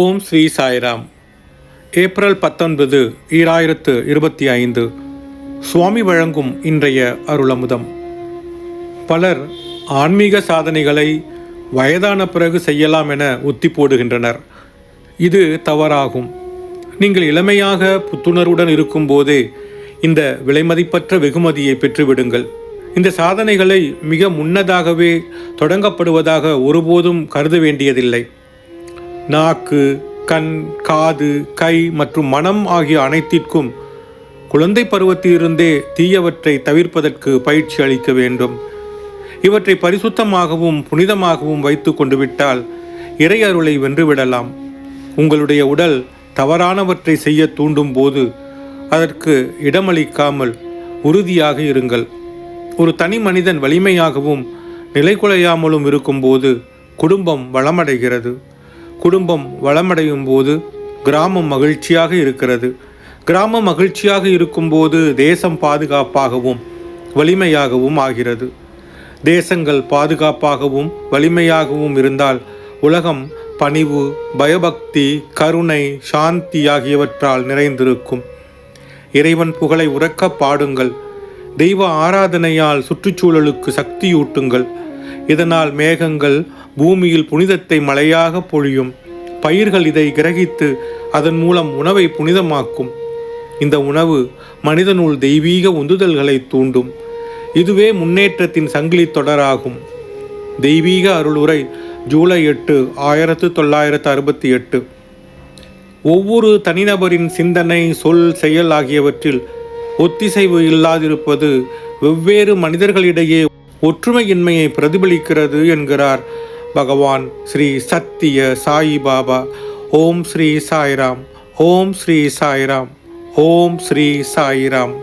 ஓம் Sri Sairam. April பத்தொன்பது ஈராயிரத்து இருபத்தி ஐந்து. சுவாமி வழங்கும் இன்றைய அருளமுதம். பலர் ஆன்மீக சாதனைகளை வயதான பிறகு செய்யலாம் என உத்தி போடுகின்றனர். இது தவறாகும். நீங்கள் இளமையாக புத்துணர்வுடன் இருக்கும்போதே இந்த விலைமதிப்பற்ற வெகுமதியை பெற்றுவிடுங்கள். இந்த சாதனைகளை மிக முன்னதாகவே தொடங்கப்படுவதாக ஒருபோதும் கருத வேண்டியதில்லை. நாக்கு கண் காது கை மற்றும் மனம் ஆகிய அனைத்திற்கும் குழந்தை பருவத்திலிருந்தே தீயவற்றை தவிர்ப்பதற்கு பயிற்சி அளிக்க வேண்டும். இவற்றை பரிசுத்தமாகவும் புனிதமாகவும் வைத்து கொண்டு விட்டால் இறையருளை வென்றுவிடலாம். உங்களுடைய உடல் தவறானவற்றை செய்ய தூண்டும் போது அதற்கு இடமளிக்காமல் உறுதியாக இருங்கள். ஒரு தனி மனிதன் வலிமையாகவும் நிலைகுலையாமலும் இருக்கும்போது குடும்பம் வளமடைகிறது. குடும்பம் வளமடையும் போது கிராமம் மகிழ்ச்சியாக இருக்கிறது. கிராமம் மகிழ்ச்சியாக இருக்கும்போது தேசம் பாதுகாப்பாகவும் வலிமையாகவும் ஆகிறது. தேசங்கள் பாதுகாப்பாகவும் வலிமையாகவும் இருந்தால் உலகம் பணிவு பயபக்தி கருணை சாந்தி ஆகியவற்றால் நிறைந்திருக்கும். இறைவன் புகழை உறக்க பாடுங்கள். தெய்வ ஆராதனையால் சுற்றுச்சூழலுக்கு சக்தியூட்டுங்கள். இதனால் மேகங்கள் பூமியில் புனிதத்தை மழையாக பொழியும். பயிர்கள் இதை கிரகித்து அதன் மூலம் உணவை புனிதமாக்கும். இந்த உணவு மனிதனுள் தெய்வீக உந்துதல்களை தூண்டும். இதுவே முன்னேற்றத்தின் சங்கிலி தொடராகும். தெய்வீக அருளுரை ஜூலை எட்டு ஆயிரத்து தொள்ளாயிரத்து அறுபத்தி எட்டு. ஒவ்வொரு தனிநபரின் சிந்தனை சொல் செயல் ஆகியவற்றில் ஒத்திசைவு இல்லாதிருப்பது வெவ்வேறு மனிதர்களிடையே ஒற்றுமையின்மையை பிரதிபலிக்கிறது என்கிறார் பகவான் ஸ்ரீ சத்திய சாயி பாபா. ஓம் ஸ்ரீ சாய்ராம் ஓம் ஸ்ரீ சாய்ராம் ஓம் ஸ்ரீ சாய்ராம்.